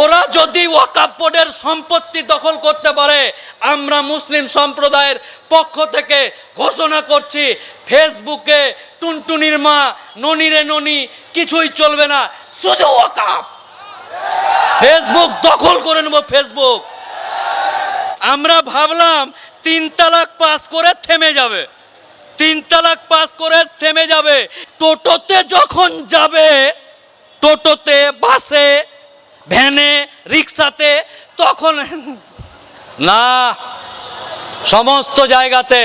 ওরা যদি ওয়াকাপ বোর্ডের সম্পত্তি দখল করতে পারে, আমরা মুসলিম সম্প্রদায়ের পক্ষ থেকে ঘোষণা করছি, ফেসবুকে টুনটুনির মা ননিরে ননি, কিছুই চলবে না, শুধু ওয়াকাপ ফেসবুক দখল করে নেব, ফেসবুক। আমরা ভাবলাম, তিন তালাক পাস করে থেমে যাবে। তিন তালাক পাস করে থেমে যাবে। টোটোতে যখন যাবে, টোটোতে বাসে ভ্যানে রিক্সাতে তখন না সমস্ত জায়গাতে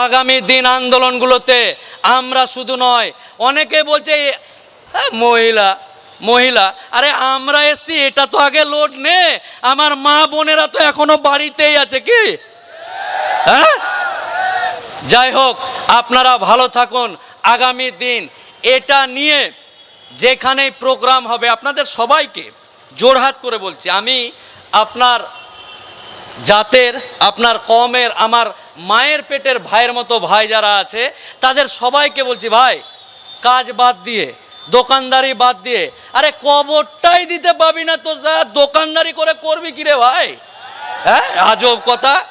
আগামী দিন আন্দোলনগুলোতে আমরা শুধু নয় অনেকে বলছে "হ্যাঁ, মহিলা মহিলা আরে আমরা এসছি এটা তো আগে লোড নে আমার মা বোনেরা তো এখনও বাড়িতেই আছে কি? হ্যাঁ? যাই হোক আপনারা ভালো থাকুন আগামী দিন। এটা নিয়ে যেখানেই প্রোগ্রাম হবে আপনাদের সবাইকে জোরহাট করে বলছি, আমি আপনার জাতের, আপনার কমের, আমার মায়ের পেটের ভাইয়ের মতো ভাই যারা আছে, তাদের সবাইকে বলছি, ভাই, কাজ বাদ দিয়ে, দোকানদারি বাদ দিয়ে, আরে কবরটাই দিতে পাবি না তো যা দোকানদারি করে করবি কি রে ভাই? হ্যাঁ আজব কথা।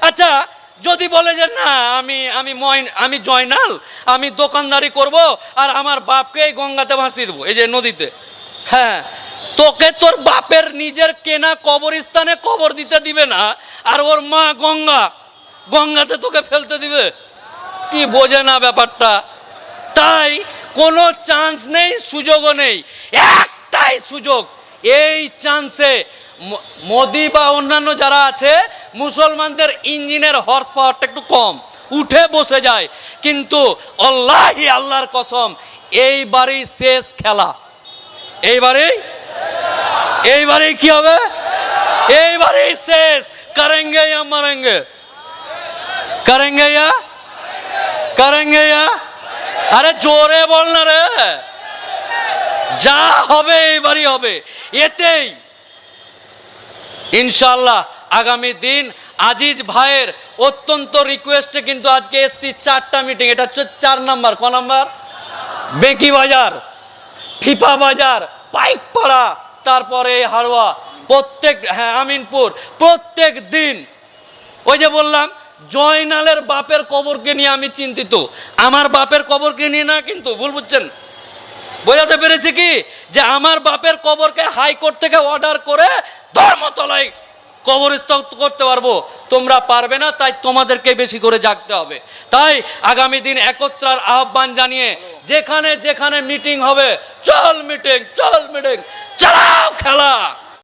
আচ্ছা যদি বলে যে, না, আমি আমি ময়- আমি জয়নাল, আমি দোকানদারি করব, আর আমার বাপকে এই গঙ্গাতে ভাসিয়ে দেবো, এই যে নদীতে। হ্যাঁ তোকে তোর বাপের নিজের কেনা কবরস্থানে কবর দিতে দিবে না, আর ওর মা গঙ্গা, গঙ্গাতে তোকে ফেলতে দিবে। কি বোঝে না ব্যাপারটা? তাই কোনো চান্স নেই, সুযোগও নেই, একটাই সুযোগ। এই চান্সে মোদি বা অন্যান্য যারা আছে, মুসলমানদের ইঞ্জিনের হর্স পাওয়ারটা একটু কম। উঠে বসে যায়। কিন্তু আল্লাহি আল্লাহর কসম, এইবারই শেষ খেলা। এইবারেই এইবারেই কি হবে? এইবারেই শেষ। করেঙ্গে ইয়া মারেঙ্গে। করেঙ্গে ইয়া করেঙ্গে ইয়া আরে জোরে বল না রে। যা হবে, এইবারই হবে। এতেই ইনশাল্লাহ আগামী দিন আজিজ ভাইয়ের অত্যন্ত রিকোয়েস্টে কিন্তু আজকে এসছি চারটা মিটিং এটা হচ্ছে চার নাম্বার। ক নাম্বার? বেকি বাজার, ফিফা বাজার, পাইকপাড়া। তারপরে হারোয়া প্রত্যেক হ্যাঁ আমিনপুর, প্রত্যেক দিন, ওই যে বললাম, জয়নালের বাপের কবরকে নিয়ে আমি চিন্তিত। আমার বাপের কবরকে নিয়ে না কিন্তু, ভুল বুঝছেন? বোঝাতে পেরেছি কি? যে আমার বাপের কবরকে হাইকোর্ট থেকে অর্ডার করে ধর্মতলায় কবরস্থ করতে পারব। তোমরা পারবে না, তাই তোমাদেরকে বেশি করে জাগতে হবে। তাই আগামী দিন একত্রার আহ্বান জানিয়ে, যেখানে যেখানে মিটিং হবে, চল মিটিং চল মিটিং চালাও খেলা।